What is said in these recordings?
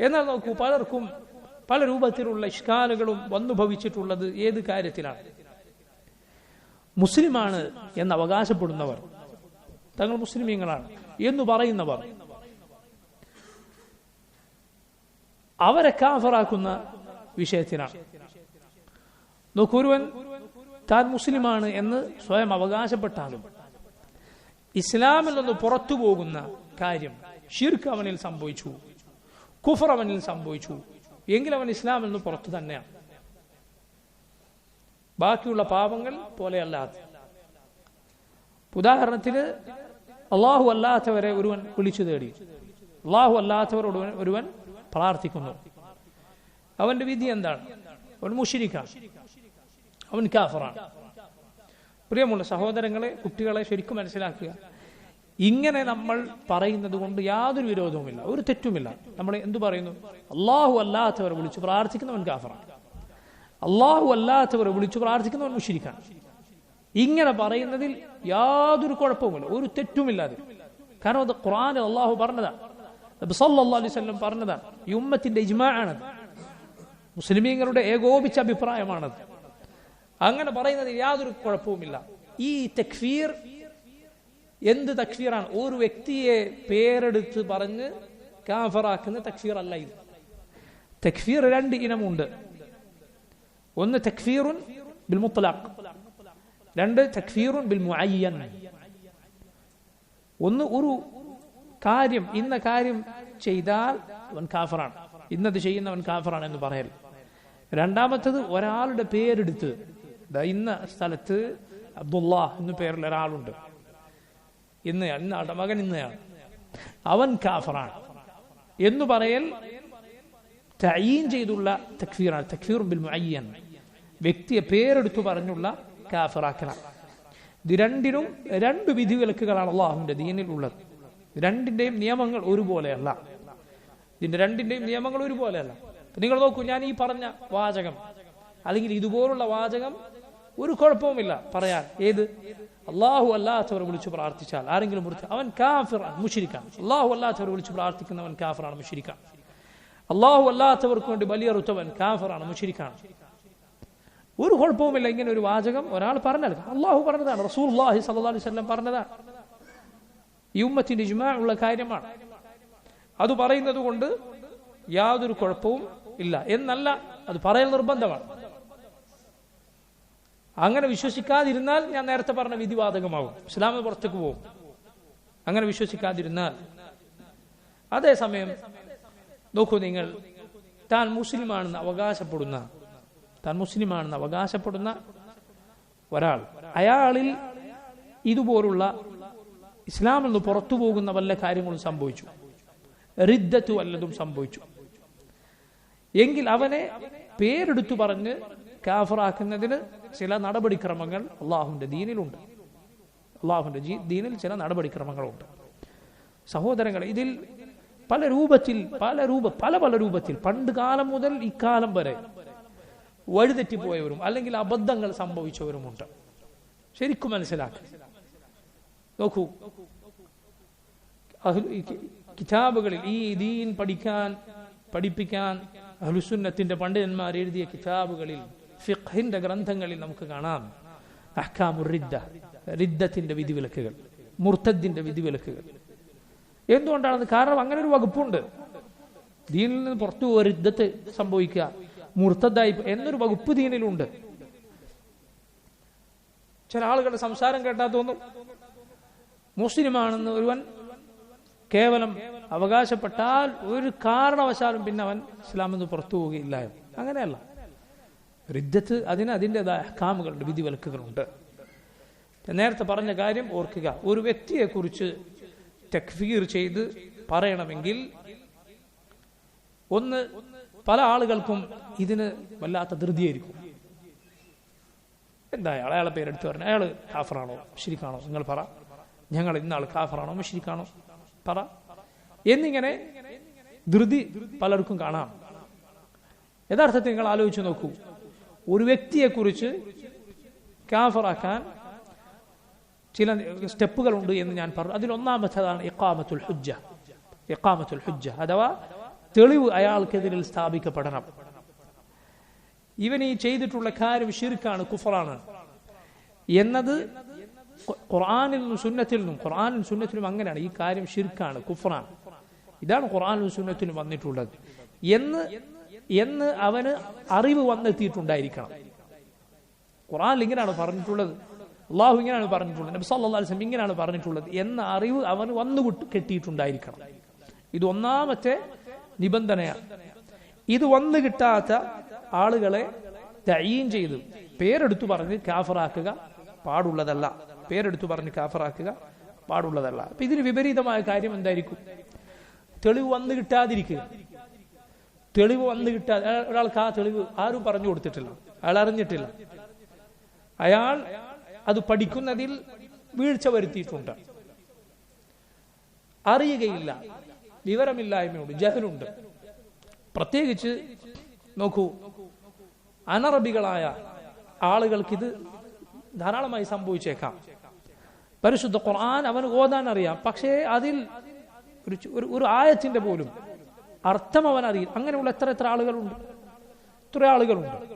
എന്നാൽ നോക്കൂ പലർക്കും പല രൂപത്തിലുള്ള ഇഷ്കാലുകളും വന്നു ഭവിച്ചിട്ടുള്ളത് ഏത് കാര്യത്തിലാണ്? മുസ്ലിമാണ് എന്ന് അവകാശപ്പെടുന്നവർ തങ്ങൾ മുസ്ലിമീങ്ങളാണ് എന്ന് പറയുന്നവർ അവരെ കാഫറാക്കുന്ന വിഷയത്തിനാണ് നോക്കൂരുവൻ താൻ മുസ്ലിമാണ് എന്ന് സ്വയം അവകാശപ്പെട്ടാലും ഇസ്ലാമിൽ നിന്ന് പുറത്തു പോകുന്ന കാര്യം ഷിർക്ക് അവനിൽ സംഭവിച്ചു. കുഫർ അവനിൽ സംഭവിച്ചു. എങ്കിൽ അവൻ ഇസ്ലാമിൽ നിന്ന് പുറത്തു തന്നെയാണ്. ബാക്കിയുള്ള പാപങ്ങൾ പോലെയല്ലാത്ത ഉദാഹരണത്തിന് അള്ളാഹു അല്ലാത്തവരെ ഒരുവൻ വിളിച്ചു തേടി. അള്ളാഹു അല്ലാത്തവരോട് ഒരുവൻ പ്രാർത്ഥിക്കുന്നു. അവന്റെ വിധി എന്താണ്? അവൻ മുഷിരിക്കാണ്. അവൻ കാഫറാണ്. പ്രിയമുള്ള സഹോദരങ്ങളെ കുട്ടികളെ ശരിക്കും മനസ്സിലാക്കുക. ഇങ്ങനെ നമ്മൾ പറയുന്നത് കൊണ്ട് യാതൊരു വിരോധവുമില്ല. ഒരു തെറ്റുമില്ല. നമ്മൾ എന്തു പറയുന്നു? അള്ളാഹു അല്ലാത്തവരെ വിളിച്ചു പ്രാർത്ഥിക്കുന്നവൻ കാഫറാണ്. അള്ളാഹു അല്ലാത്തവരെ വിളിച്ചു പ്രാർത്ഥിക്കുന്നവൻ മുഷിരിക്കാണ്. ഇങ്ങനെ പറയുന്നതിൽ യാതൊരു കുഴപ്പവുമില്ല. ഒരു തെറ്റുമില്ലാതെ കാരണം അത് ഖുറാൻ അള്ളാഹു പറഞ്ഞതാണ് സല്ലല്ലാഹു അലൈഹി പറഞ്ഞതാണ് ഈ ഉമ്മത്തിന്റെ ഇജ്മാ ആണത് മുസ്ലിമീങ്ങളുടെ ഏകോപിച്ച അഭിപ്രായമാണത്. അങ്ങനെ പറയുന്നതിൽ യാതൊരു കുഴപ്പവുമില്ല. ഈ തക്ഫീർ എന്ത് തക്ഫീറാണ്? ഒരു വ്യക്തിയെ പേരെടുത്ത് പറഞ്ഞ് കാഫറാക്കുന്ന തക്ഷീർ അല്ല ഇത്. തക്ഫീർ രണ്ട് ഇനമുണ്ട്. ഒന്ന് തക്ഫീറുൻ ബിൽ മുത്തലാഖ് രണ്ട് തക്ഫീറുൻ ബിൽ മുഅയ്യൻ ഒന്ന് ഒരു കാര്യം ഇന്ന കാര്യം ചെയ്താൽ അവൻ കാഫറാണ്. ഇന്നത് ചെയ്യുന്നവൻ കാഫറാണ് എന്ന് പറയൽ. രണ്ടാമത്തത് ഒരാളുടെ പേരെടുത്ത് ഇന്ന സ്ഥലത്ത് അബ്ദുള്ള എന്ന പേരിൽ ഒരാളുണ്ട് ഇന്നയാൾ ഇന്നാളുടെ മകൻ ഇന്നയാൾ അവൻ കാഫറാണ്. എന്ന് പറയൽ തയ്യീൻ ചെയ്തുള്ള തക്ഫീറാണ്. തക്ഫീർ ബിൽ മുഅയ്യൻ. വ്യക്തിയെ പേരെടുത്തു പറഞ്ഞുള്ള കാഫറാക്കലാണ്. ഇത് രണ്ടിനും രണ്ട് വിധിവിലക്കുകളാണ് അള്ളാഹുവിന്റെ ദീനിൽ ഉള്ളത്. രണ്ടിന്റെയും നിയമങ്ങൾ ഒരുപോലെയല്ല. ഇതിന്റെ രണ്ടിന്റെയും നിയമങ്ങൾ ഒരുപോലെയല്ല. നിങ്ങൾ നോക്കൂ ഞാൻ ഈ പറഞ്ഞ വാചകം അല്ലെങ്കിൽ ഇതുപോലുള്ള വാചകം ഒരു കുഴപ്പവുമില്ല പറയാൻ. ഏത്? അള്ളാഹു അല്ലാത്തവരെ വിളിച്ചു പ്രാർത്ഥിച്ചാൽ ആരെങ്കിലും മുറിച്ച് അവൻ കാഫിറാണ് മുഷിരിക്കാണ് അള്ളാഹു അല്ലാത്തവരെ വിളിച്ചു പ്രാർത്ഥിക്കുന്നവൻ കാഫിറാണ് മുഷിരിക്കാണ് അള്ളാഹു അല്ലാത്തവർക്ക് വേണ്ടി ബലിയറുത്തവൻ കാഫിറാണ് മുഷിരിക്കാണ് ഒരു കുഴപ്പവുമില്ല ഇങ്ങനെ ഒരു വാചകം ഒരാൾ പറഞ്ഞാൽ അള്ളാഹു പറഞ്ഞതാണ് റസൂൽ അള്ളാഹി സല്ലാ അലൈഹി സ്വല്ലം പറഞ്ഞതാണ്. ഈ ഉമ്മത്തിന്റെ ഇജ്മാ ഉള്ള കാര്യമാണ്. അത് പറയുന്നത് കൊണ്ട് യാതൊരു കുഴപ്പവും ഇല്ല. എന്നല്ല അത് പറയൽ നിർബന്ധമാണ്. അങ്ങനെ വിശ്വസിക്കാതിരുന്നാൽ ഞാൻ നേരത്തെ പറഞ്ഞ വിധിവാതകമാകും. ഇസ്ലാമ പുറത്തേക്ക് പോകും. അങ്ങനെ വിശ്വസിക്കാതിരുന്നാൽ. അതേസമയം നോക്കൂ നിങ്ങൾ താൻ മുസ്ലിമാണെന്ന് അവകാശപ്പെടുന്ന താൻ മുസ്ലിമാണെന്ന് അവകാശപ്പെടുന്ന ഒരാൾ അയാളിൽ ഇതുപോലുള്ള ഇസ്ലാമിൽ നിന്ന് പുറത്തു പോകുന്ന വല്ല കാര്യങ്ങളും സംഭവിച്ചു. റിദ്ദത്ത് വല്ലതും സംഭവിച്ചു. എങ്കിൽ അവനെ പേരെടുത്തു പറഞ്ഞ് കാഫറാക്കുന്നതിന് ചില നടപടിക്രമങ്ങൾ അള്ളാഹുവിന്റെ ദീനിലുണ്ട്. അള്ളാഹുവിന്റെ ദീനിൽ ചില നടപടിക്രമങ്ങളുണ്ട്. സഹോദരങ്ങൾ ഇതിൽ പല രൂപത്തിൽ പല രൂപ പല പല രൂപത്തിൽ പണ്ട് കാലം മുതൽ ഇക്കാലം വരെ വഴിതെറ്റിപ്പോയവരും അല്ലെങ്കിൽ അബദ്ധങ്ങൾ സംഭവിച്ചവരുമുണ്ട്. ശരിക്കും മനസ്സിലാക്കി. നോക്കൂ. കിതാബുകളിൽ ഈ ദീൻ പഠിക്കാൻ പഠിപ്പിക്കാൻ അഹ്ലുസുന്നത്തിന്റെ പണ്ഡിതന്മാർ എഴുതിയ കിതാബുകളിൽ ഫിഖ്ഹിന്റെ ഗ്രന്ഥങ്ങളിൽ നമുക്ക് കാണാം. അഹ്കാമുറിദ്ദ റിദ്ദത്തിന്റെ വിധിവിലക്കുകൾ മുർത്തദ്ദിന്റെ വിധിവിലക്കുകൾ. എന്തുകൊണ്ടാണ് കാരണം അങ്ങനെ ഒരു വകുപ്പുണ്ട്. ദീനിൽ നിന്ന് പുറത്തു പോവുക റിദ്ദത്ത് സംഭവിക്കുക മുർത്തദ്ദായി എന്നൊരു വകുപ്പ് ദീനിലുണ്ട്. ചില ആളുകളുടെ സംസാരം കേട്ടാ തോന്നും. മുസ്ലിമാണെന്ന് ഒരുവൻ കേവലം അവകാശപ്പെട്ടാൽ ഒരു കാരണവശാലും പിന്നെ അവൻ ഇസ്ലാമിൽ നിന്ന് പുറത്തു പോവുകയില്ല അങ്ങനെയല്ല. റിദ്ദത്ത് അതിന് അതിന്റെതായ കാമുകളുണ്ട് വിധിവിലക്കുകളുണ്ട്. നേരത്തെ പറഞ്ഞ കാര്യം ഓർക്കുക ഒരു വ്യക്തിയെക്കുറിച്ച് തക്ഫീർ ചെയ്ത് പറയണമെങ്കിൽ ഒന്ന് പല ആളുകൾക്കും ഇതിന് വല്ലാത്ത ധൃതിയായിരിക്കും. എന്താ അയാൾ അയാളെ പേരെടുത്ത് പറഞ്ഞു അയാൾ കാഫറാണോ ശരിക്കാണോ നിങ്ങൾ പറ. ഞങ്ങൾ ഇന്നാൾ കാഫറാണോ ശരിക്കാണോ പറ. എന്നിങ്ങനെ ധൃതി പലർക്കും കാണാം. യഥാർത്ഥത്തിൽ നിങ്ങൾ ആലോചിച്ച് നോക്കൂ ഒരു വ്യക്തിയെക്കുറിച്ച് കാഫറാക്കാൻ ചില സ്റ്റെപ്പുകളുണ്ട് എന്ന് ഞാൻ പറഞ്ഞു. അതിലൊന്നാമത്തതാണ് ഇക്കാമത്തുൽ ഹുജ്ജ. ഇക്കാമത്തുൽ ഹുജ്ജ. അഥവാ തെളിവ് അയാൾക്കെതിരിൽ സ്ഥാപിക്കപ്പെടണം. ഇവൻ ഈ ചെയ്തിട്ടുള്ള കാര്യം ഷിർക്കാണ് കുഫറാണ്. എന്നത് ഖുർആാനിൽ നിന്നും സുന്നത്തിൽ നിന്നും ഖുർആനിലും സുന്നത്തിലും അങ്ങനെയാണ്. ഈ കാര്യം ഷിർക്കാണ് കുഫറാണ്. ഇതാണ് ഖുർആനിലും സുന്നത്തിലും വന്നിട്ടുള്ളത്. എന്ന് എന്ന് അവന് അറിവ് വന്നെത്തിയിട്ടുണ്ടായിരിക്കണം. ഖുർആനിൽ ഇങ്ങനെയാണ് പറഞ്ഞിട്ടുള്ളത്. അള്ളാഹു ഇങ്ങനെയാണ് പറഞ്ഞിട്ടുള്ളത്. നബ്സ് വസല്ലം ഇങ്ങനെയാണ് പറഞ്ഞിട്ടുള്ളത്. എന്ന അറിവ് അവന് വന്നു കിട്ട് കെട്ടിയിട്ടുണ്ടായിരിക്കണം. ഇത് ഒന്നാമത്തെ നിബന്ധനയാണ്. ഇത് വന്നു കിട്ടാത്ത ആളുകളെ തയീൻ ചെയ്ത്. പേരെടുത്തു പറഞ്ഞ് കാഫറാക്കുക പാടുള്ളതല്ല. പേരെടുത്തു പറഞ്ഞ് കാഫറാക്കുക പാടുള്ളതല്ല. അപ്പൊ ഇതിന് വിപരീതമായ കാര്യം എന്തായിരിക്കും? തെളിവ് വന്നു കിട്ടാതിരിക്കുക. തെളിവ് വന്ന് കിട്ടാൻ ഒരാൾക്ക് ആ തെളിവ് ആരും പറഞ്ഞു കൊടുത്തിട്ടില്ല. അയാൾ അറിഞ്ഞിട്ടില്ല. അയാൾ അത് പഠിക്കുന്നതിൽ വീഴ്ച വരുത്തിയിട്ടുണ്ട്. അറിയുകയില്ല. വിവരമില്ലായ്മയുണ്ട്. ജഹലുണ്ട്. പ്രത്യേകിച്ച് നോക്കൂ. അനറബികളായ ആളുകൾക്ക് ഇത് ധാരാളമായി സംഭവിച്ചേക്കാം. പരിശുദ്ധ ഖുർആൻ അവന് ഓതാൻ അറിയാം. പക്ഷേ അതിൽ ഒരു- ഒരു ആയത്തിന്റെ പോലും അർത്ഥം അവൻ അറിയില്ല അങ്ങനെയുള്ള എത്ര എത്ര ആളുകളുണ്ട്? എത്ര ആളുകളുണ്ട്?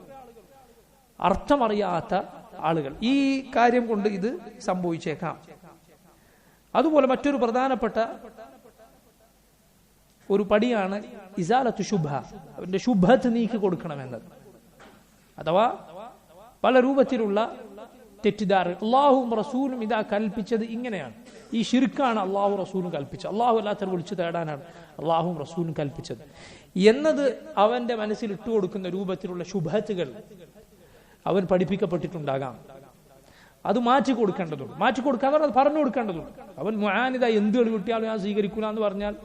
അർത്ഥമറിയാത്ത ആളുകൾ. ഈ കാര്യം കൊണ്ട് ഇത് സംഭവിച്ചേക്കാം. അതുപോലെ മറ്റൊരു പ്രധാനപ്പെട്ട ഒരു പടിയാണ് ഇസാലത്ത് ശുഭ അവന്റെ ശുഭത്ത് നീക്കി കൊടുക്കണമെന്നത്. അഥവാ പല രൂപത്തിലുള്ള തെറ്റിദ്ധാര അള്ളാഹും റസൂലും ഇതാ കൽപ്പിച്ചത് ഇങ്ങനെയാണ്. ഈ ഷിർക്കാണ് അള്ളാഹു റസൂലും കൽപ്പിച്ചത്. അള്ളാഹു അല്ലാത്തവർ വിളിച്ചു തേടാനാണ് അള്ളാഹും റസൂലും കൽപ്പിച്ചത്. എന്നത് അവന്റെ മനസ്സിൽ ഇട്ടുകൊടുക്കുന്ന രൂപത്തിലുള്ള ശുഭത്തുകൾ അവൻ പഠിപ്പിക്കപ്പെട്ടിട്ടുണ്ടാകാം. അത് മാറ്റി കൊടുക്കേണ്ടതുണ്ട്. മാറ്റി കൊടുക്കാൻ അത് പറഞ്ഞു കൊടുക്കേണ്ടതുണ്ട്. അവൻ മുഹാനിത എന്ത് കിട്ടിയാലും ഞാൻ സ്വീകരിക്കൂല എന്ന് പറഞ്ഞാൽ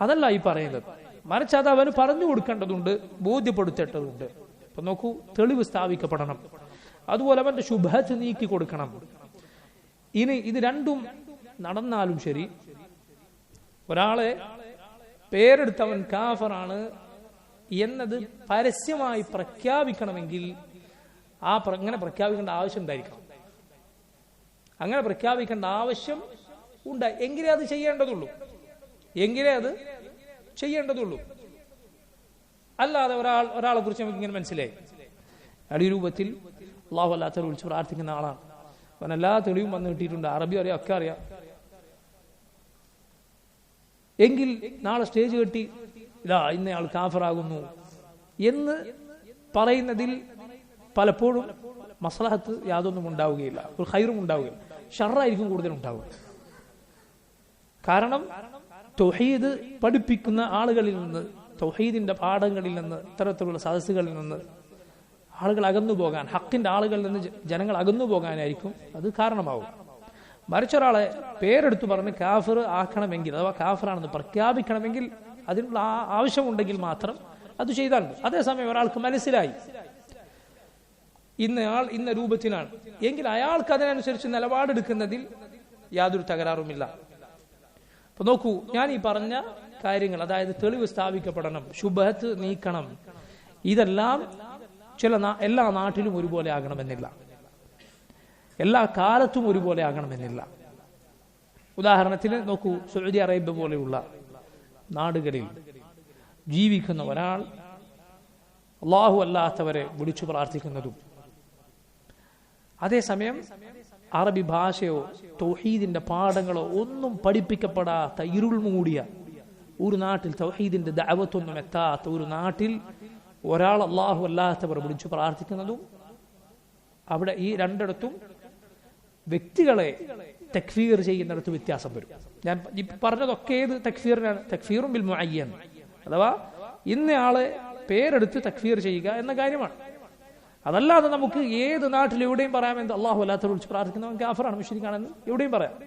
അതല്ല ഈ പറയുന്നത്. മറിച്ച് അത് അവന് പറഞ്ഞു കൊടുക്കേണ്ടതുണ്ട് ബോധ്യപ്പെടുത്തേണ്ടതുണ്ട്. അപ്പൊ നോക്കൂ തെളിവ് സ്ഥാപിക്കപ്പെടണം. അതുപോലെ അവന്റെ ശുഭത്ത് നീക്കി കൊടുക്കണം. ഇനി ഇത് രണ്ടും നടന്നാലും ശരി. ഒരാളെ പേരെടുത്തവൻ കാഫറാണ് എന്നത് പരസ്യമായി പ്രഖ്യാപിക്കണമെങ്കിൽ ആ അങ്ങനെ പ്രഖ്യാപിക്കേണ്ട ആവശ്യം ഉണ്ടായിരിക്കണം. അങ്ങനെ പ്രഖ്യാപിക്കേണ്ട ആവശ്യം ഉണ്ട്. എങ്കിലേ അത് ചെയ്യേണ്ടതുള്ളൂ. എങ്കിലേ അത് ചെയ്യേണ്ടതുള്ളൂ. അല്ലാതെ ഒരാൾ ഒരാളെ കുറിച്ച് നമുക്ക് ഇങ്ങനെ മനസ്സിലായി. അടി രൂപത്തിൽ അള്ളാഹു അല്ലാത്തവർ വിളിച്ച് പ്രാർത്ഥിക്കുന്ന ആളാണ്. അവൻ എല്ലാ തെളിവും വന്ന് കിട്ടിയിട്ടുണ്ട്. അറബി അറിയാം ഒക്കെ അറിയാം. എങ്കിൽ നാളെ സ്റ്റേജ് കെട്ടി ഇതാ ഇന്നയാൾ കാഫറാകുന്നു എന്ന് പറയുന്നതിൽ പലപ്പോഴും മസലഹത്ത് യാതൊന്നും ഉണ്ടാവുകയില്ല. ഒരു ഹൈറും ഉണ്ടാവുകയില്ല. ഷറായിരിക്കും കൂടുതൽ ഉണ്ടാവുക. കാരണം തൊഹീദ് പഠിപ്പിക്കുന്ന ആളുകളിൽ നിന്ന് തൊഹീദിന്റെ പാഠങ്ങളിൽ നിന്ന് ഇത്തരത്തിലുള്ള സദസ്സുകളിൽ നിന്ന് ആളുകൾ അകന്നു പോകാൻ ഹക്കിന്റെ ആളുകളിൽ നിന്ന് ജനങ്ങൾ അകന്നു പോകാനായിരിക്കും അത് കാരണമാവും. മറിച്ചൊരാളെ പേരെടുത്ത് പറഞ്ഞ് കാഫർ ആക്കണമെങ്കിൽ അഥവാ കാഫറാണെന്ന് പ്രഖ്യാപിക്കണമെങ്കിൽ അതിനുള്ള ആവശ്യമുണ്ടെങ്കിൽ മാത്രം അത് ചെയ്താൽ മതി. അതേസമയം ഒരാൾക്ക് മനസ്സിലായി. ഇന്നയാൾ ഇന്ന രൂപത്തിലാണ്. എങ്കിൽ അയാൾക്ക് അതിനനുസരിച്ച് നിലപാടെടുക്കുന്നതിൽ യാതൊരു തകരാറുമില്ല. അപ്പൊ നോക്കൂ ഞാൻ ഈ പറഞ്ഞ കാര്യങ്ങൾ അതായത് തെളിവ് സ്ഥാപിക്കപ്പെടണം ശുഭത്ത് നീക്കണം ഇതെല്ലാം ചില എല്ലാ നാട്ടിലും ഒരുപോലെ ആകണമെന്നില്ല. എല്ലാ കാലത്തും ഒരുപോലെ ആകണമെന്നില്ല. ഉദാഹരണത്തിന് നോക്കൂ സൗദി അറേബ്യ പോലെയുള്ള നാടുകളിൽ ജീവിക്കുന്ന ഒരാൾ അള്ളാഹു അല്ലാത്തവരെ വിളിച്ചു പ്രാർത്ഥിക്കുന്നതും അതേസമയം അറബി ഭാഷയോ തൗഹീദിന്റെ പാഠങ്ങളോ ഒന്നും പഠിപ്പിക്കപ്പെടാത്ത ഇരുൾ മൂടിയ ഒരു നാട്ടിൽ തൗഹീദിന്റെ ദാവത്തൊന്നും എത്താത്ത ഒരു നാട്ടിൽ ഒരാൾ അള്ളാഹു അല്ലാത്തവർ വിളിച്ചു പ്രാർത്ഥിക്കുന്നതും അവിടെ ഈ രണ്ടിടത്തും വ്യക്തികളെ തക്ഫീർ ചെയ്യുന്നിടത്ത് വ്യത്യാസം വരും. ഞാൻ പറഞ്ഞതൊക്കെ ഏത് തക്ഫീറിനാണ്? തക്ഫീറും ബിൽ മുഅയ്യൻ. അഥവാ ഇന്നയാളെ പേരെടുത്ത് തക്ഫീർ ചെയ്യുക എന്ന കാര്യമാണ്. അതല്ലാതെ നമുക്ക് ഏത് നാട്ടിൽ എവിടെയും എന്ത് അള്ളാഹു അല്ലാത്ത വിളിച്ച് പ്രാർത്ഥിക്കുന്നവൻ കാഫറാണ് മുഷരിക്കാണെന്ന് എവിടെയും പറയാം.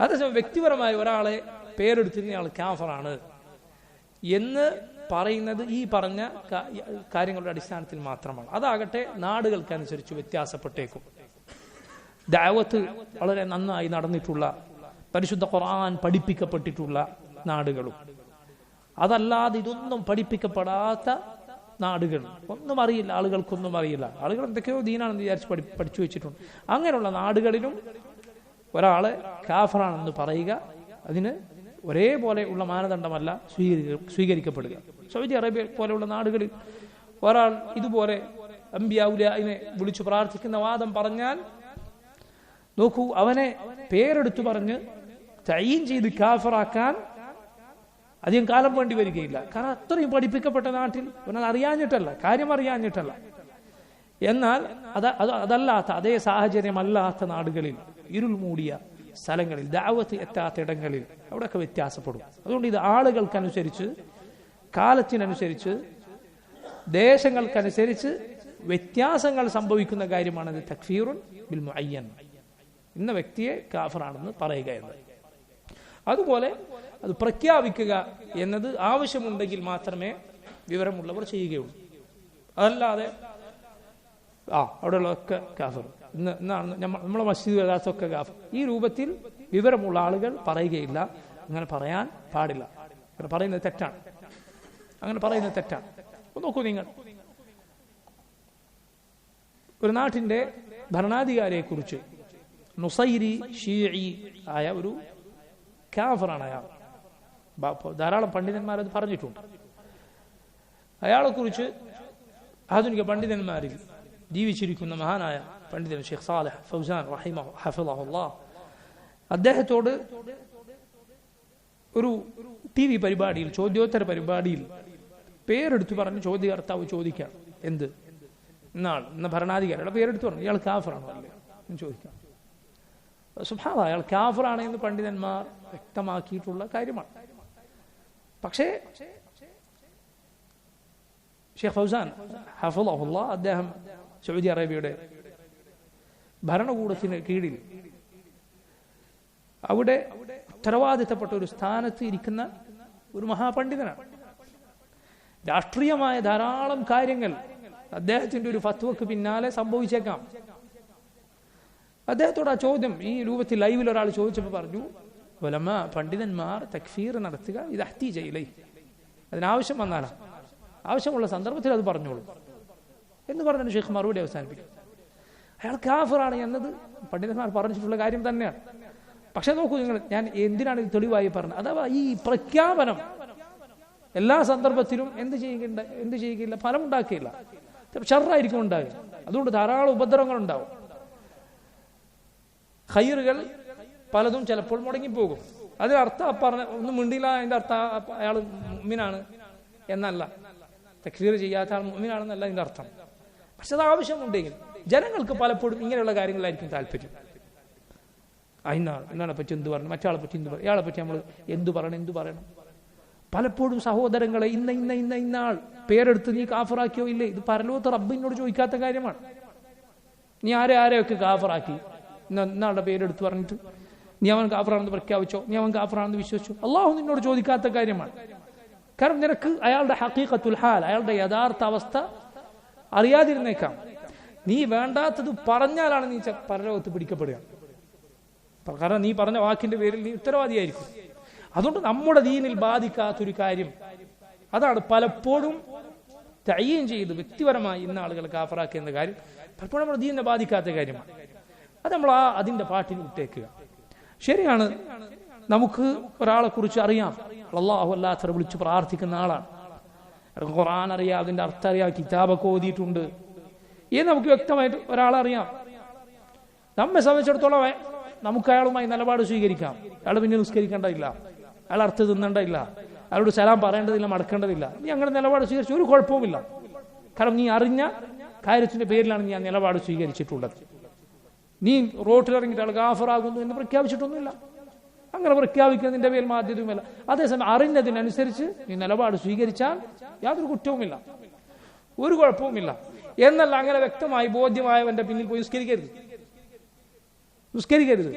അതേസമയം വ്യക്തിപരമായി ഒരാളെ പേരെടുത്തിരുന്നയാൾ കാഫറാണ് എന്ന് പറയുന്നത് ഈ പറഞ്ഞ കാര്യങ്ങളുടെ അടിസ്ഥാനത്തിൽ മാത്രമാണ്. അതാകട്ടെ നാടുകൾക്കനുസരിച്ച് വ്യത്യാസപ്പെട്ടേക്കും. ദാവത്ത് വളരെ നന്നായി നടന്നിട്ടുള്ള പരിശുദ്ധ ഖുർആൻ പഠിപ്പിക്കപ്പെട്ടിട്ടുള്ള നാടുകളും. അതല്ലാതെ ഇതൊന്നും പഠിപ്പിക്കപ്പെടാത്ത നാടുകൾ. ഒന്നും അറിയില്ല ആളുകൾക്കൊന്നും അറിയില്ല. ആളുകൾ എന്തൊക്കെയോ ദീനാണെന്ന് വിചാരിച്ച് പഠി പഠിച്ചു വെച്ചിട്ടുണ്ട്. അങ്ങനെയുള്ള നാടുകളിലും ഒരാളെ കാഫറാണെന്ന് പറയുക അതിന് ഒരേപോലെ ഉള്ള മാനദണ്ഡമല്ല സ്വീകരി സ്വീകരിക്കപ്പെടുക. സൗദി അറേബ്യ പോലെയുള്ള നാടുകളിൽ ഒരാൾ ഇതുപോലെ അമ്പിയാവുലിനെ വിളിച്ചു പ്രാർത്ഥിക്കുന്ന വാദം പറഞ്ഞാൽ നോക്കൂ അവനെ പേരെടുത്തു പറഞ്ഞ് തയ്യീൻ ചെയ്ത് കാഫറാക്കാൻ അധികം കാലം വേണ്ടി വരികയില്ല. കാരണം അത്രയും പഠിപ്പിക്കപ്പെട്ട നാട്ടിൽ അവനത് അറിയാഞ്ഞിട്ടല്ല കാര്യം അറിയാഞ്ഞിട്ടല്ല. എന്നാൽ അത് അതല്ലാത്ത അതേ സാഹചര്യമല്ലാത്ത നാടുകളിൽ ഇരുൾ മൂടിയ സ്ഥലങ്ങളിൽ ദാവത്ത് എത്താത്ത ഇടങ്ങളിൽ അവിടെയൊക്കെ വ്യത്യാസപ്പെടും. അതുകൊണ്ട് ഇത് ആളുകൾക്കനുസരിച്ച് കാലത്തിനനുസരിച്ച് ദേശങ്ങൾക്കനുസരിച്ച് വ്യത്യാസങ്ങൾ സംഭവിക്കുന്ന കാര്യമാണത് തക്ഫീറുൻ ബിൽ മുഅയ്യൻ. ഇന്ന വ്യക്തിയെ കാഫറാണെന്ന് പറയുക എന്നത്. അതുപോലെ അത് പ്രഖ്യാപിക്കുക എന്നത് ആവശ്യമുണ്ടെങ്കിൽ മാത്രമേ വിവരമുള്ളവർ ചെയ്യുകയുള്ളൂ. അതല്ലാതെ ആ അവിടെയുള്ളതൊക്കെ കാഫർ. നമ്മളെ മസ്ജിദ് യഥാർത്ഥമൊക്കെ ഗാഫ്. ഈ രൂപത്തിൽ വിവരമുള്ള ആളുകൾ പറയുകയില്ല. അങ്ങനെ പറയാൻ പാടില്ല. അങ്ങനെ പറയുന്നത് തെറ്റാണ്. അങ്ങനെ പറയുന്നത് തെറ്റാണ്. നോക്കൂ നിങ്ങൾ. ഒരു നാട്ടിന്റെ ഭരണാധികാരിയെ കുറിച്ച് നുസൈരി ഷീഇ ആയ ഒരു കാഫറാണ് അയാൾ. ധാരാളം പണ്ഡിതന്മാരത് പറഞ്ഞിട്ടുണ്ട്. അയാളെ കുറിച്ച് ആധുനിക പണ്ഡിതന്മാരിൽ ജീവിച്ചിരിക്കുന്ന മഹാനായ പണ്ഡിതൻ ഷെയ്ഖ് സാലഹ് ഫൗസാൻ റഹിമ ഹഫിളഹുല്ലാ അദ്ദേഹത്തോട് ഒരു ടി വി പരിപാടിയിൽ ചോദ്യോത്തര പരിപാടിയിൽ പേരെടുത്തു പറഞ്ഞ് ചോദ്യകർത്താവ് ചോദിക്കാം. എന്ത്? എന്നാൾ എന്ന ഭരണാധികാരിയുടെ പേരെടുത്ത് പറഞ്ഞു. ഇയാൾ കാഫറാണോ അല്ലേ? എന്ന് ചോദിക്കാം. സുഭാവ അയാൾ കാഫറാണ് എന്ന് പണ്ഡിതന്മാർ വ്യക്തമാക്കിയിട്ടുള്ള കാര്യമാണ്. പക്ഷേ ഷെയ്ഖ് ഫൗസാൻ ഹഫുള്ള അദ്ദേഹം സൗദി അറേബ്യയുടെ ഭരണകൂടത്തിന് കീഴിൽ. അവിടെ ഉത്തരവാദിത്തപ്പെട്ട ഒരു സ്ഥാനത്ത് ഇരിക്കുന്ന ഒരു മഹാപണ്ഡിതനാണ്. രാഷ്ട്രീയമായ ധാരാളം കാര്യങ്ങൾ അദ്ദേഹത്തിന്റെ ഒരു ഫത്വക്ക് പിന്നാലെ സംഭവിച്ചേക്കാം. അദ്ദേഹത്തോട് ആ ചോദ്യം ഈ രൂപത്തിൽ ലൈവിൽ ഒരാൾ ചോദിച്ചപ്പോൾ പറഞ്ഞു വലമ പണ്ഡിതന്മാർ തക്ഫീർ നടത്തുക ഇത് അഹ്തി ചെയ്യില്ലേ അതിനാവശ്യം വന്നാലാ. ആവശ്യമുള്ള സന്ദർഭത്തിൽ അത് പറഞ്ഞോളൂ. എന്ന് പറഞ്ഞിട്ട് ഷെയ്ഖ് മറുപടി അവസാനിപ്പിക്കും. അയാൾ കാഫറാണ് എന്നത് പണ്ഡിതന്മാർ പറഞ്ഞിട്ടുള്ള കാര്യം തന്നെയാണ്. പക്ഷെ നോക്കൂ നിങ്ങൾ ഞാൻ എന്തിനാണ് ഇത് തെളിവായി പറഞ്ഞത്? അഥവാ ഈ പ്രഖ്യാപനം എല്ലാ സന്ദർഭത്തിലും എന്ത് ചെയ്യുകയുണ്ട എന്ത് ചെയ്യുകയില്ല ഫലം ഉണ്ടാക്കുകയില്ല ഷറായിരിക്കും ഉണ്ടാകുക. അതുകൊണ്ട് ധാരാളം ഉപദ്രവങ്ങൾ ഉണ്ടാവും. ഹൈറുകൾ പലതും ചിലപ്പോൾ മുടങ്ങിപ്പോകും. അതിനർത്ഥം പറഞ്ഞ ഒന്നും മിണ്ടില്ല അതിന്റെ അർത്ഥം അയാൾ മുമ്മിനാണ് എന്നല്ല. തക്സീർ ചെയ്യാത്ത ആൾ മുമ്മിനാണെന്നല്ല അതിന്റെ അർത്ഥം. പക്ഷെ അത് ആവശ്യമുണ്ടെങ്കിൽ ജനങ്ങൾക്ക് പലപ്പോഴും ഇങ്ങനെയുള്ള കാര്യങ്ങളായിരിക്കും താല്പര്യം. അയിന്നാൾ ഇന്നാളെ പറ്റി എന്ത് പറയണം മറ്റാളെ പറ്റി എന്ത് പറയണം ഇയാളെ പറ്റി നമ്മൾ എന്ത് പറയണം എന്ത് പറയണം? പലപ്പോഴും സഹോദരങ്ങളെ ഇന്ന ഇന്ന ഇന്ന ഇന്നാൾ പേരെടുത്ത് നീ കാഫറാക്കിയോ? ഇല്ലേ? ഇത് പരലോകത്ത് റബ്ബിനോട് ചോദിക്കാത്ത കാര്യമാണ്. നീ ആരെ ആരെയൊക്കെ കാഫറാക്കി? ഇന്ന ഇന്നാളുടെ പേരെടുത്ത് പറഞ്ഞിട്ട് നീ അവൻ കാഫറാണെന്ന് പ്രഖ്യാപിച്ചോ? നീ അവൻ കാഫറാണെന്ന് വിശ്വസിച്ചോ? അള്ളാഹു നിന്നോട് ചോദിക്കാത്ത കാര്യമാണ്. കാരണം നിനക്ക് അയാളുടെ ഹക്കീഖത്തുൽ ഹാൽ അയാളുടെ യഥാർത്ഥ അവസ്ഥ അറിയാതിരുന്നേക്കാം. നീ വേണ്ടാത്തത് പറഞ്ഞാലാണ് നീ പരലോകത്ത് പിടിക്കപ്പെടുക. കാരണം നീ പറഞ്ഞ വാക്കിന്റെ പേരിൽ നീ ഉത്തരവാദിയായിരിക്കും. അതുകൊണ്ട് നമ്മുടെ ദീനിൽ ബാധിക്കാത്തൊരു കാര്യം. അതാണ് പലപ്പോഴും തയ്യം ചെയ്ത് വ്യക്തിപരമായി ഇന്ന ആളുകൾ കാഫറാക്കുന്ന കാര്യം. പലപ്പോഴും നമ്മുടെ ദീനിനെ ബാധിക്കാത്ത കാര്യമാണ്. അത് നമ്മൾ ആ അതിന്റെ പാട്ടിന് വിട്ടേക്കുക ശരിയാണ്. നമുക്ക് ഒരാളെ കുറിച്ച് അറിയാം. അള്ളാഹു അല്ലാത്തവരെ വിളിച്ച് പ്രാർത്ഥിക്കുന്ന ആളാണ്. ഖുറാൻ അറിയാം അതിന്റെ അർത്ഥം അറിയാം കിതാബൊക്കെ ഓതിയിട്ടുണ്ട്. ഇത് നമുക്ക് വ്യക്തമായിട്ട് ഒരാളറിയാം നമ്മെ സംബന്ധിച്ചിടത്തോളം നമുക്ക് അയാളുമായി നിലപാട് സ്വീകരിക്കാം. അയാൾ പിന്നെ നിസ്കരിക്കേണ്ടതില്ല. അയാൾ അർത്ഥം തിന്നേണ്ടതില്ല. അയാളോട് സലാം പറയേണ്ടതില്ല മടക്കേണ്ടതില്ല. നീ അങ്ങനെ നിലപാട് സ്വീകരിച്ചു ഒരു കുഴപ്പവുമില്ല. കാരണം നീ അറിഞ്ഞ കാര്യത്തിന്റെ പേരിലാണ് ഞാൻ നിലപാട് സ്വീകരിച്ചിട്ടുള്ളത്. നീ റോട്ടിലിറങ്ങിയിട്ട് ആൾ ഗാഫറാകുന്നു എന്ന് പ്രഖ്യാപിച്ചിട്ടൊന്നുമില്ല. അങ്ങനെ പ്രഖ്യാപിക്കുന്നതിന്റെ പേരിൽ ബാധ്യതയുമില്ല അതേസമയം അറിഞ്ഞതിനനുസരിച്ച് നീ നിലപാട് സ്വീകരിച്ചാൽ യാതൊരു കുറ്റവുമില്ല. ഒരു കുഴപ്പവുമില്ല. എന്നല്ല അങ്ങനെ വ്യക്തമായി ബോധ്യമായവന്റെ പിന്നിൽ പോയി നിസ്കരിക്കരുത്. നിസ്കരിക്കരുത്.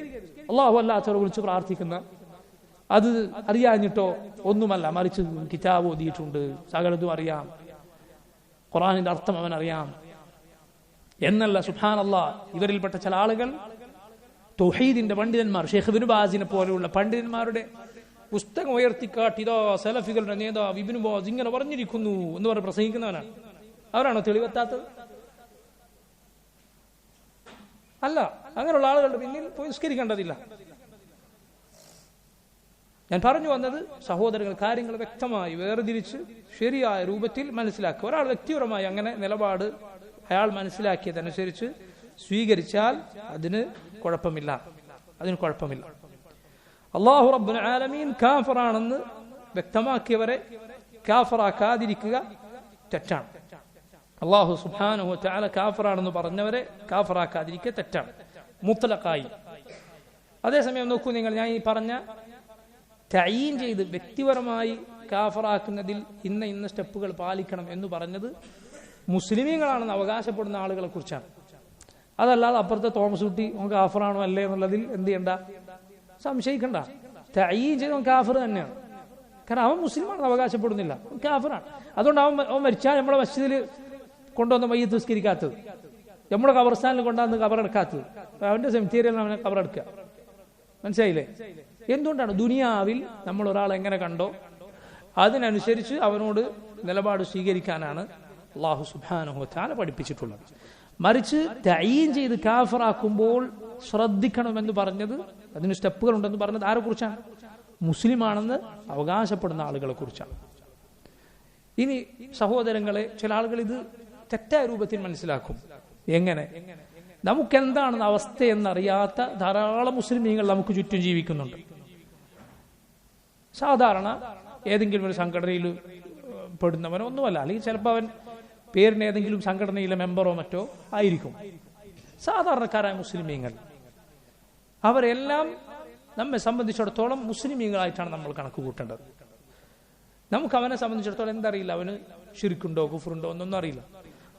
അള്ളാഹു അല്ലാത്തവരെ വിളിച്ച് പ്രാർത്ഥിക്കുന്ന അത് അറിയാഞ്ഞിട്ടോ ഒന്നുമല്ല. മറിച്ച് കിതാബ് ഓതിയിട്ടുണ്ട്. സകലതും അറിയാം. ഖുറാനിന്റെ അർത്ഥം അവൻ അറിയാം. എന്നല്ല അള്ളാഹ് ഇവരിൽപ്പെട്ട ചില ആളുകൾ തൊഹീദിന്റെ പണ്ഡിതന്മാർ ഷെയ്ഖ് ബിനുബാസിനെ ബാസിനെ പോലെയുള്ള പണ്ഡിതന്മാരുടെ പുസ്തകം ഉയർത്തിക്കാട്ടി ഇതോ സലഫികളുടെ നേതാവ് ഇബിന് ബാസ് ഇങ്ങനെ പറഞ്ഞിരിക്കുന്നു എന്ന് പറഞ്ഞ് പ്രസംഗിക്കുന്നവനാണ്. അവരാണോ തെളിവെത്താത്തത്? അല്ല അങ്ങനെയുള്ള ആളുകളുടെ പിന്നിൽ പോയി നിസ്കരിക്കേണ്ടതില്ല ഞാൻ പറഞ്ഞു വന്നത് സഹോദരങ്ങൾ കാര്യങ്ങൾ വ്യക്തമായി വേർതിരിച്ച് ശരിയായ രൂപത്തിൽ മനസ്സിലാക്കുക. ഒരാൾ വ്യക്തിപരമായി അങ്ങനെ നിലപാട് അയാൾ മനസ്സിലാക്കിയതനുസരിച്ച് സ്വീകരിച്ചാൽ അതിന് കുഴപ്പമില്ല. അതിന് കുഴപ്പമില്ല. അള്ളാഹു റബ്ബുൽ ആലമീൻ കാഫറാണെന്ന് വ്യക്തമാക്കിയവരെ കാഫറാക്കാതിരിക്കുക തെറ്റാണ്. അള്ളാഹു സുബ്ഹാനഹു ചാല കാഫറാണെന്ന് പറഞ്ഞവരെ കാഫറാക്കാതിരിക്കെ തെറ്റാണ്. മുത്തലക്കായി അതേസമയം നോക്കൂ നിങ്ങൾ ഞാൻ ഈ പറഞ്ഞ തയീൻ ചെയ്ത് വ്യക്തിപരമായി കാഫറാക്കുന്നതിൽ ഇന്ന ഇന്ന സ്റ്റെപ്പുകൾ പാലിക്കണം എന്ന് പറഞ്ഞത് മുസ്ലിമീങ്ങളാണെന്ന് അവകാശപ്പെടുന്ന ആളുകളെ കുറിച്ചാണ്. അതല്ലാതെ അപ്പുറത്തെ തോമസ് കുട്ടി അവൻ കാഫറാണോ അല്ലേ എന്നുള്ളതിൽ എന്ത് ചെയ്യണ്ട? സംശയിക്കണ്ട. തയീൻ ചെയ്ത് അവൻ കാഫർ തന്നെയാണ്. കാരണം അവൻ മുസ്ലിമാണെന്ന് അവകാശപ്പെടുന്നില്ല. അവൻ കാഫറാണ്. അതുകൊണ്ട് അവൻ അവൻ മരിച്ചാൽ നമ്മുടെ മസ്ജിദിൽ കൊണ്ടുവന്ന് മയ്യത്ത് തുസ്കരിക്കാത്തത് നമ്മുടെ കബർസ്ഥാനിൽ കൊണ്ടുവന്ന് കബറെടുക്കാത്തത്. അവന്റെ സെമിത്തേരിയൽ അവനെ കബറെടുക്കുക. മനസ്സിലായില്ലേ? എന്തുകൊണ്ടാണ്? ദുനിയാവിൽ നമ്മൾ ഒരാൾ എങ്ങനെ കണ്ടോ അതിനനുസരിച്ച് അവനോട് നിലപാട് സ്വീകരിക്കാനാണ് അള്ളാഹു സുബാനുഹത്താല പഠിപ്പിച്ചിട്ടുള്ളത്. മറിച്ച് തയ്യീൻ ചെയ്ത് കാഫറാക്കുമ്പോൾ ശ്രദ്ധിക്കണമെന്ന് പറഞ്ഞത് അതിന് സ്റ്റെപ്പുകൾ ഉണ്ടെന്ന് പറഞ്ഞത് ആരെ കുറിച്ചാണ്? മുസ്ലിമാണെന്ന് അവകാശപ്പെടുന്ന ആളുകളെ കുറിച്ചാണ്. ഇനി സഹോദരങ്ങളെ ചില ആളുകൾ ഇത് തെറ്റായ രൂപത്തിൽ മനസ്സിലാക്കും. എങ്ങനെ? നമുക്ക് എന്താണ് അവസ്ഥ എന്നറിയാത്ത ധാരാളം മുസ്ലിമീങ്ങൾ നമുക്ക് ചുറ്റും ജീവിക്കുന്നുണ്ട്. സാധാരണ ഏതെങ്കിലും ഒരു സംഘടനയിൽ പെടുന്നവനോ ഒന്നുമല്ല. അല്ലെങ്കിൽ ചിലപ്പോൾ അവൻ പേരിന് ഏതെങ്കിലും സംഘടനയിലെ മെമ്പറോ മറ്റോ ആയിരിക്കും. സാധാരണക്കാരായ മുസ്ലിമീങ്ങൾ. അവരെല്ലാം നമ്മെ സംബന്ധിച്ചിടത്തോളം മുസ്ലിമീങ്ങളായിട്ടാണ് നമ്മൾ കണക്ക് കൂട്ടേണ്ടത്. നമുക്ക് അവനെ സംബന്ധിച്ചിടത്തോളം എന്തറിയില്ല. അവന് ഷിരിക്കുണ്ടോ കുഫറുണ്ടോ എന്നൊന്നും അറിയില്ല.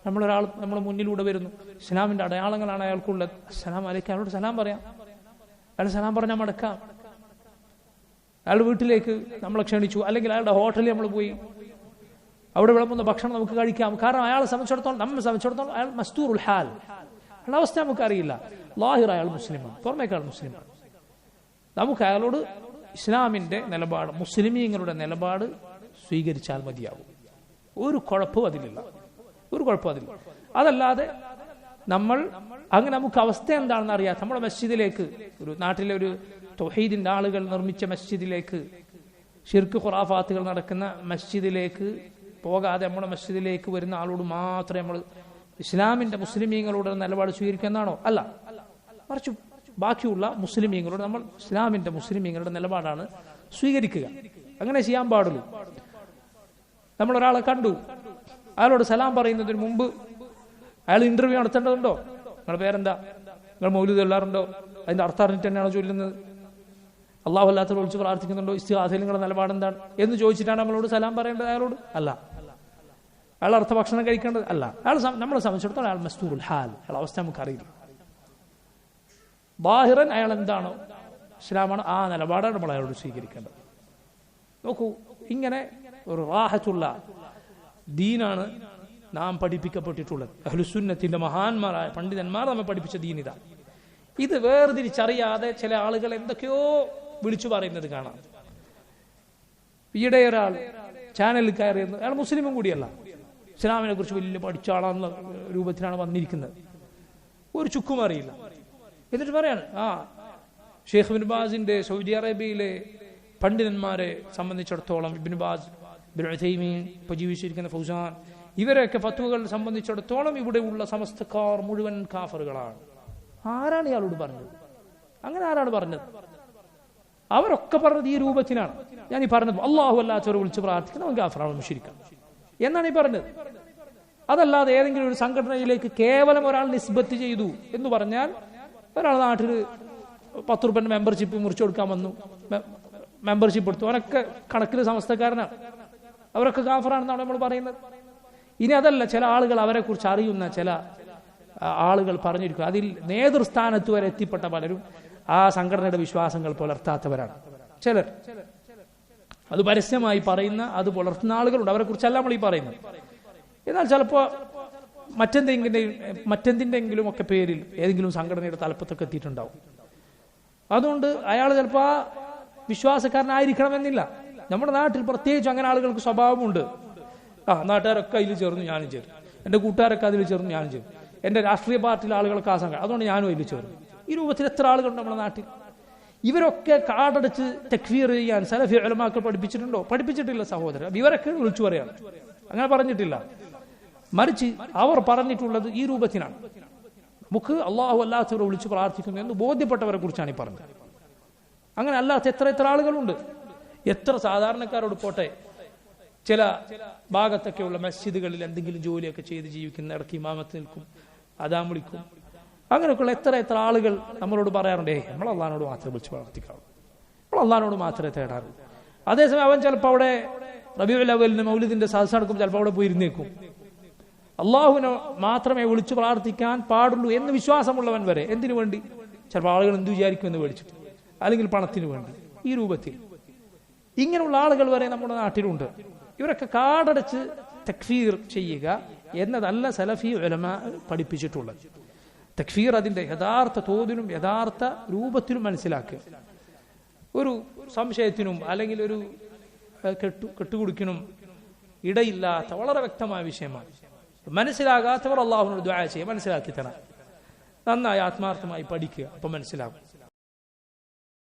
നമ്മളൊരാൾ നമ്മൾ മുന്നിലൂടെ വരുന്നു. ഇസ്ലാമിന്റെ അടയാളങ്ങളാണ് അയാൾക്കുള്ളത്. അസ്സലാം അലൈക്കും. അയാളോട് സലാം പറയാം. അയാൾ സലാം പറഞ്ഞാൽ മടക്കാം. അയാളുടെ വീട്ടിലേക്ക് നമ്മളെ ക്ഷണിച്ചു. അല്ലെങ്കിൽ അയാളുടെ ഹോട്ടലിൽ നമ്മൾ പോയി. അവിടെ വിളമ്പുന്ന ഭക്ഷണം നമുക്ക് കഴിക്കാം. കാരണം അയാളെ സംബന്ധിച്ചിടത്തോളം നമ്മെ സംബന്ധിച്ചിടത്തോളം അയാൾ മസ്തൂർ ഹാൽ. അയാളുടെ അവസ്ഥ നമുക്ക് അറിയില്ല ലാഹിർ അയാൾ മുസ്ലിമാണ്. പുറമേക്കാൾ മുസ്ലിമാണ്. നമുക്ക് അയാളോട് ഇസ്ലാമിന്റെ നിലപാട് മുസ്ലിമീങ്ങളുടെ നിലപാട് സ്വീകരിച്ചാൽ മതിയാവും. ഒരു കുഴപ്പവും അതിലില്ല. ഒരു കുഴപ്പമില്ല അതല്ലാതെ നമ്മൾ അങ്ങനെ നമുക്ക് അവസ്ഥ എന്താണെന്ന് അറിയാം നമ്മുടെ മസ്ജിദിലേക്ക് ഒരു നാട്ടിലെ ഒരു തൊഹീദിന്റെ ആളുകൾ നിർമ്മിച്ച മസ്ജിദിലേക്ക് ഷിർക്ക് ഖുറാഫാത്തുകൾ നടക്കുന്ന മസ്ജിദിലേക്ക് പോകാതെ നമ്മുടെ മസ്ജിദിലേക്ക് വരുന്ന ആളോട് മാത്രമേ നമ്മൾ ഇസ്ലാമിന്റെ മുസ്ലിമീങ്ങളോട് നിലപാട് സ്വീകരിക്കുന്നതാണോ അല്ല. മറിച്ച് ബാക്കിയുള്ള മുസ്ലിമീങ്ങളോട് നമ്മൾ ഇസ്ലാമിന്റെ മുസ്ലിമീങ്ങളുടെ നിലപാടാണ് സ്വീകരിക്കുക. അങ്ങനെ ചെയ്യാൻ പാടുള്ളൂ. നമ്മൾ ഒരാളെ കണ്ടു. അയാളോട് സലാം പറയുന്നതിന് മുമ്പ് അയാൾ ഇന്റർവ്യൂ നടത്തേണ്ടതുണ്ടോ? നിങ്ങളുടെ പേരെന്താ? നിങ്ങൾ മൗലൂദ് എല്ലാറുണ്ടോ അതിന്റെ അർത്ഥം അറിഞ്ഞിട്ട് തന്നെയാണോ ചൊല്ലുന്നത്? അള്ളാഹു അല്ലാത്ത വിളിച്ച് പ്രാർത്ഥിക്കുന്നുണ്ടോ? ഇസ്തിഹാസയിൽ നിങ്ങളുടെ നിലപാട് എന്താണ്? എന്ന് ചോദിച്ചിട്ടാണ് നമ്മളോട് സലാം പറയേണ്ടത് അയാളോട്? അല്ല. അയാൾ അർത്ഥ ഭക്ഷണം കഴിക്കേണ്ടത്? അല്ല. അയാൾ നമ്മളെ സംബന്ധിച്ചിടത്തോളം അയാൾ മസ്തൂർ ഹാൽ. അയാൾ അവസ്ഥ നമുക്കറിയില്ല. ബാഹിറൻ അയാൾ എന്താണോ? ഇസ്ലാമാണ് ആ നിലപാടാണ് നമ്മൾ അയാളോട് സ്വീകരിക്കേണ്ടത്. നോക്കൂ ഇങ്ങനെ ഒരു റാഹത്തുള്ള ദീനാണ് നാം പഠിപ്പിക്കപ്പെട്ടിട്ടുള്ളത്. അഹ്ലുസുന്നത്തിന്റെ മഹാന്മാരായ പണ്ഡിതന്മാർ നമ്മെ പഠിപ്പിച്ച ദീൻ ഇതാ ഇത് വേർതിരിച്ചറിയാതെ ചില ആളുകൾ എന്തൊക്കെയോ വിളിച്ചു പറയുന്നത് കാണാം. ഈയിടെ ഒരാൾ ചാനലിൽ കയറിയിരുന്നു അയാൾ മുസ്ലിമും കൂടിയല്ല. ഇസ്ലാമിനെ കുറിച്ച് വലിയ പഠിച്ച ആളാണെന്ന രൂപത്തിലാണ് വന്നിരിക്കുന്നത്. ഒരു ചുക്കും അറിയില്ല. എന്നിട്ട് പറയാണ് ആ ഷെയ്ഖ് ബിൻ ബാസിന്റെ സൗദി അറേബ്യയിലെ പണ്ഡിതന്മാരെ സംബന്ധിച്ചിടത്തോളം ഇബിൻ ബാസ് ഇബ്നു ഉഥൈമീൻ ജീവിച്ചിരിക്കുന്ന ഫൗസാൻ. ഇവരെയൊക്കെ ഫത്വകൾ സംബന്ധിച്ചിടത്തോളം ഇവിടെയുള്ള സമസ്തക്കാർ മുഴുവൻ കാഫറുകളാണ്. ആരാണ് ഇയാളോട് പറഞ്ഞത്? അങ്ങനെ ആരാണ് പറഞ്ഞത്? അവരൊക്കെ പറഞ്ഞത് ഈ രൂപത്തിലാണ്. ഞാൻ ഈ പറഞ്ഞത് അള്ളാഹു അല്ലാത്തവരെ വിളിച്ച് പ്രാർത്ഥിക്കുന്നവൻ കാഫറാണ് മുഷിരിക്കാം എന്നാണ് ഈ പറഞ്ഞത്? അതല്ലാതെ ഏതെങ്കിലും ഒരു സംഘടനയിലേക്ക് കേവലം ഒരാൾ നിസ്ബത്ത് ചെയ്തു എന്ന് പറഞ്ഞാൽ ഒരാൾ നാട്ടിൽ പത്ത് റുപ്യന്റെ മെമ്പർഷിപ്പ് മുറിച്ചു കൊടുക്കാൻ വന്നു. മെമ്പർഷിപ്പ് എടുത്തു. അവനൊക്കെ കണക്കിൽ സമസ്തക്കാരനാണ്. അവരൊക്കെ കാഫറാണെന്നാണ് നമ്മൾ പറയുന്നത്. ഇനി അതല്ല ചില ആളുകൾ അവരെ കുറിച്ച് അറിയുന്ന ചില ആളുകൾ പറഞ്ഞിരിക്കും അതിൽ നേതൃസ്ഥാനത്ത് വരെ എത്തിപ്പെട്ട പലരും ആ സംഘടനയുടെ വിശ്വാസങ്ങൾ പുലർത്താത്തവരാണ്. ചിലർ. അത് പരസ്യമായി പറയുന്ന അത് പുലർത്തുന്ന ആളുകളുണ്ട്. അവരെ കുറിച്ചല്ല നമ്മൾ ഈ പറയുന്നത്. എന്നാൽ ചിലപ്പോൾ മറ്റെന്തെങ്കിലും മറ്റെന്തിന്റെങ്കിലും ഒക്കെ പേരിൽ ഏതെങ്കിലും സംഘടനയുടെ തലപ്പത്തൊക്കെ എത്തിയിട്ടുണ്ടാവും. അതുകൊണ്ട് അയാൾ ചിലപ്പോൾ ആ വിശ്വാസക്കാരനായിരിക്കണമെന്നില്ല. നമ്മുടെ നാട്ടിൽ പ്രത്യേകിച്ച് അങ്ങനെ ആളുകൾക്ക് സ്വഭാവമുണ്ട്. ആ നാട്ടുകാരൊക്കെ അതിൽ ചേർന്നു ഞാനും ചേർന്നു. എന്റെ കൂട്ടുകാരൊക്കെ അതിൽ ചേർന്നു ഞാനും ചേർന്നു. എന്റെ രാഷ്ട്രീയ പാർട്ടിയിലെ ആളുകൾക്ക് ആ അതുകൊണ്ട് ഞാനും അതിൽ ചേർന്നു. ഈ രൂപത്തിൽ എത്ര ആളുകളുണ്ട് നമ്മുടെ നാട്ടിൽ? ഇവരൊക്കെ കാടടിച്ച് തെക്ഫീർ ചെയ്യാൻ സലഫി അലമാക്കൾ പഠിപ്പിച്ചിട്ടുണ്ടോ? പഠിപ്പിച്ചിട്ടില്ല സഹോദരൻ. ഇവരൊക്കെ വിളിച്ചു പറയാണ് അങ്ങനെ പറഞ്ഞിട്ടില്ല. മറിച്ച് അവർ പറഞ്ഞിട്ടുള്ളത് ഈ രൂപത്തിനാണ്. നമുക്ക് അള്ളാഹു അല്ലാത്തവരെ വിളിച്ച് പ്രാർത്ഥിക്കുന്നു എന്ന് ബോധ്യപ്പെട്ടവരെ കുറിച്ചാണ് ഈ പറഞ്ഞത്. അങ്ങനെ അല്ലാത്ത എത്ര എത്ര ആളുകളുണ്ട്? എത്ര സാധാരണക്കാരോട് പോട്ടെ ചില ഭാഗത്തൊക്കെയുള്ള മസ്ജിദുകളിൽ എന്തെങ്കിലും ജോലിയൊക്കെ ചെയ്ത് ജീവിക്കുന്ന ഇടയ്ക്ക് ഇമാമത്ത് നിൽക്കും അതാം വിളിക്കും. അങ്ങനെയൊക്കെയുള്ള എത്ര എത്ര ആളുകൾ നമ്മളോട് പറയാറുണ്ട് നമ്മൾ അള്ളഹാനോട് മാത്രമേ വിളിച്ച് പ്രാർത്ഥിക്കാറുള്ളൂ നമ്മൾ അള്ളഹാനോട് മാത്രമേ തേടാറുള്ളൂ അതേസമയം അവൻ ചിലപ്പോൾ അവിടെ റബിയുൽ അവലിന് മൗലിദിന്റെ സദസ് നടക്കും ചിലപ്പോൾ അവിടെ പോയി ഇരുന്നേക്കും അള്ളാഹുവിനെ മാത്രമേ വിളിച്ചു പ്രാർത്ഥിക്കാൻ പാടുള്ളൂ എന്ന് വിശ്വാസമുള്ളവൻ വരെ എന്തിനു വേണ്ടി? ചിലപ്പോൾ ആളുകൾ എന്ത് വിചാരിക്കുമെന്ന് മേടിച്ചിട്ട് അല്ലെങ്കിൽ പണത്തിന് വേണ്ടി. ഈ രൂപത്തിൽ. ഇങ്ങനെയുള്ള ആളുകൾ വരെ നമ്മുടെ നാട്ടിലുണ്ട്. ഇവരൊക്കെ കാടടച്ച് തക്ഫീർ ചെയ്യുക എന്നതല്ല സലഫി ഉലമ പഠിപ്പിച്ചിട്ടുള്ളത്. തക്ഫീർ അതിന്റെ യഥാർത്ഥ തോതിലും യഥാർത്ഥ രൂപത്തിലും മനസ്സിലാക്കുക. ഒരു സംശയത്തിനും അല്ലെങ്കിൽ ഒരു കെട്ടു കെട്ടുകുടിക്കിനും ഇടയില്ലാത്ത വളരെ വ്യക്തമായ വിഷയമാണ്. മനസ്സിലാകാത്തവർ അള്ളാഹുനോട് ദ്വായ ചെയ്യുക മനസ്സിലാക്കി തരാം. നന്നായി ആത്മാർത്ഥമായി പഠിക്കുക അപ്പൊ മനസ്സിലാകും.